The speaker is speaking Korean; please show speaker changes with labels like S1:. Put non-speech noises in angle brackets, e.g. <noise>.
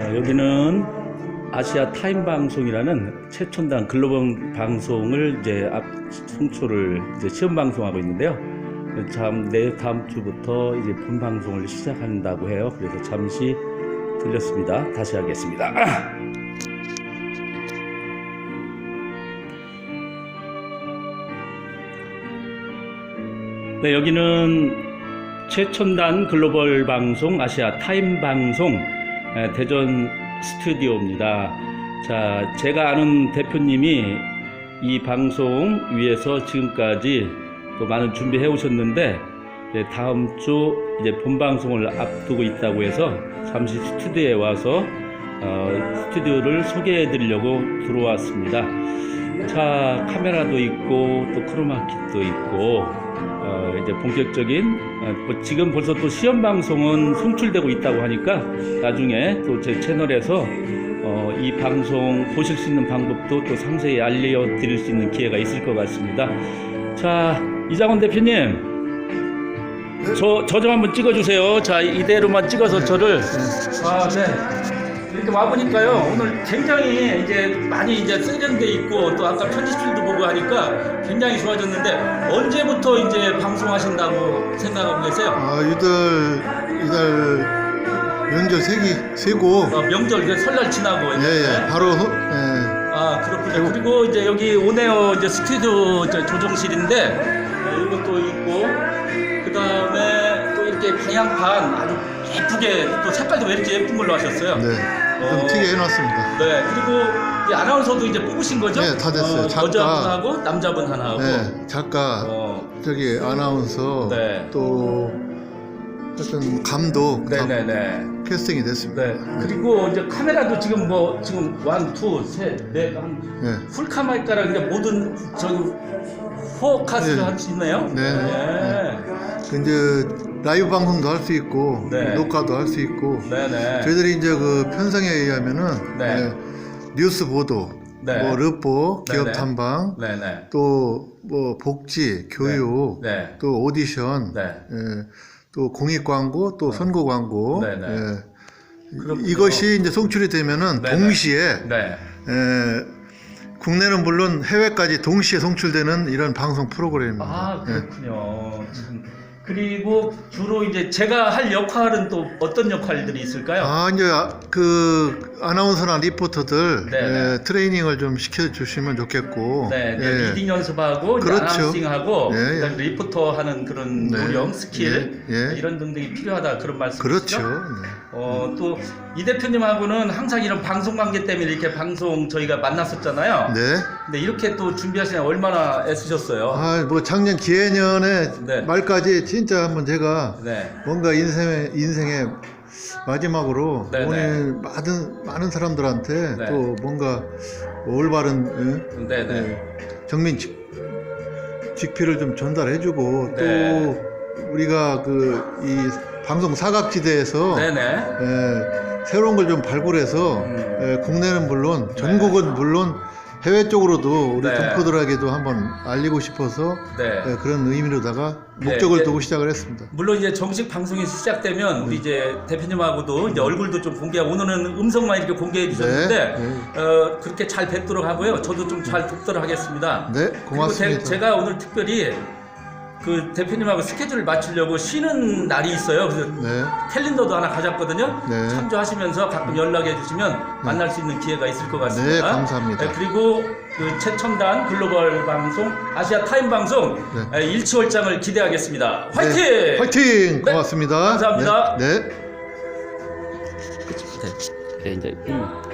S1: 자, 여기는 아시아 타임 방송이라는 최첨단 글로벌 방송을 이제 앞 송초를 이제 시험 방송하고 있는데요. 참, 내 다음 주부터 이제 본 방송을 시작한다고 해요. 그래서 잠시 들렸습니다. 다시 하겠습니다. <clears throat> 네, 여기는 최첨단 글로벌 방송 아시아 타임 방송 에, 대전 스튜디오입니다. 자, 제가 아는 대표님이 이 방송 위해서 지금까지 또 많은 준비해 오셨는데 이제 다음 주 이제 본 방송을 앞두고 있다고 해서 잠시 스튜디오에 와서 어, 스튜디오를 소개해 드리려고 들어왔습니다. 자, 카메라도 있고 또 크로마키도 있고 어, 이제 본격적인 어, 뭐 지금 벌써 또 시험 방송은 송출되고 있다고 하니까 나중에 또 제 채널에서 어, 이 방송 보실 수 있는 방법도 또 상세히 알려드릴 수 있는 기회가 있을 것 같습니다. 자 이장원 대표님. 저, 저 좀 한번 찍어주세요. 자, 이대로만 찍어서 저를. 아, 네. 이렇게 와보니까요. 오늘 굉장히 이제 많이 이제 세련돼 있고 또 아까 편집실도 보고 하니까 굉장히 좋아졌는데 언제부터 이제 방송하신다고 생각하고 계세요?
S2: 아, 이달, 이달 명절 세기, 세고,
S1: 어, 명절, 그 설날 지나고.
S2: 예,
S1: 이제.
S2: 예, 바로, 예,
S1: 아, 그렇군요. 그리고 이제 여기 오네어 이제 스튜디오 이제 조정실인데 어, 이것도 있고 그 다음에 또 이렇게 방향판 아주 예쁘게 또 색깔도 왜 이렇게 예쁜 걸로 하셨어요?
S2: 네,
S1: 어.
S2: 좀 튀게 해놨습니다.
S1: 네, 그리고 이 아나운서도 이제 뽑으신 거죠?
S2: 네, 다 됐어요.
S1: 어,
S2: 작가.
S1: 여자분하고 남자분 하나 하고.
S2: 네, 작가,
S1: 어,
S2: 저기 아나운서,
S1: 네.
S2: 또, 하여튼 감독, 다
S1: 네네네.
S2: 캐스팅이 됐습니다.
S1: 네. 그리고 이제 카메라도 지금 뭐 지금 원, 투, 셋, 넷, 한
S2: 네,
S1: 풀카메라 이제 모든 저기 포커스를
S2: 네.
S1: 할 수 있네요.
S2: 네.
S1: 네.
S2: 그 이제 라이브 방송도 할 수 있고,
S1: 네.
S2: 녹화도 할 수 있고,
S1: 네네.
S2: 저희들이 이제 그 편성에 의하면은,
S1: 네.
S2: 예, 뉴스 보도,
S1: 네.
S2: 뭐 르포, 기업
S1: 네네.
S2: 탐방. 또 뭐 복지, 교육,
S1: 네.
S2: 또 오디션,
S1: 네.
S2: 예, 또 공익 광고, 또 선거 광고,
S1: 네네.
S2: 예,
S1: 그렇군요.
S2: 이것이 이제 송출이 되면은
S1: 네네.
S2: 동시에
S1: 네.
S2: 예, 국내는 물론 해외까지 동시에 송출되는 이런 방송 프로그램입니다.
S1: 아
S2: 예.
S1: 그렇군요. 음. 그리고 주로 이제 제가 할 역할은 또 어떤 역할들이 있을까요?
S2: 아 이제 아- 그 아나운서나 리포터들
S1: 네네.
S2: 예, 트레이닝을 좀 시켜주시면 좋겠고,
S1: 네, 네,
S2: 예.
S1: 리딩 연습하고 이제
S2: 그렇죠.
S1: 아나운싱하고
S2: 예, 예.
S1: 그다음에 리포터 하는 그런
S2: 네.
S1: 요령, 스킬
S2: 예, 예.
S1: 이런 등등이 필요하다 그런 말씀이시죠?
S2: 그렇죠. 네.
S1: 어, 또 이 대표님하고는 항상 이런 방송 관계 때문에 이렇게 방송 저희가 만났었잖아요.
S2: 네.
S1: 근데 이렇게 또 준비하시냐 얼마나 애쓰셨어요?
S2: 아, 뭐 작년 기해년에
S1: 네.
S2: 말까지 진짜 한번 제가
S1: 네.
S2: 뭔가 인생의 인생의 마지막으로
S1: 네네.
S2: 오늘 많은 많은 사람들한테
S1: 네.
S2: 또 뭔가 올바른 응?
S1: 네, 네.
S2: 예, 정민 직, 직필을 좀 전달해주고
S1: 네.
S2: 또 우리가 그 이 방송 사각지대에서
S1: 네, 네.
S2: 예, 새로운 걸 좀 발굴해서
S1: 음.
S2: 예, 국내는 물론 전국은 물론 해외 쪽으로도 우리
S1: 네.
S2: 동포들에게도 한번 알리고 싶어서
S1: 네.
S2: 예, 그런 의미로다가
S1: 네,
S2: 목적을
S1: 이제-
S2: 두고 시작을 했습니다.
S1: 물론 이제 정식 방송이 시작되면 우리 이제 대표님하고도 이제 얼굴도 좀 공개하고 오늘은 음성만 이렇게 공개해 주셨는데
S2: 네,
S1: 어, 그렇게 잘 뵙도록 하고요. 저도 좀 잘 돕도록 하겠습니다.
S2: 네,
S1: 그리고
S2: 고맙습니다.
S1: 제, 가 오늘 특별히 그 대표님하고 스케줄을 맞추려고 쉬는 날이 있어요. 그래서
S2: 네,
S1: 캘린더도 하나 가졌거든요.
S2: 네.
S1: 참조하시면서 가끔 연락해 주시면 만날 수 있는 기회가 있을 것 같습니다.
S2: 네, 감사합니다.
S1: 네, 그리고 그 최첨단 글로벌 방송 아시아 타임 방송
S2: 네.
S1: 에, 일치월장을 기대하겠습니다. 화이팅!
S2: 네, 화이팅!
S1: 네,
S2: 고맙습니다.
S1: 감사합니다.
S2: 네. 네.
S1: 네, 이제 음.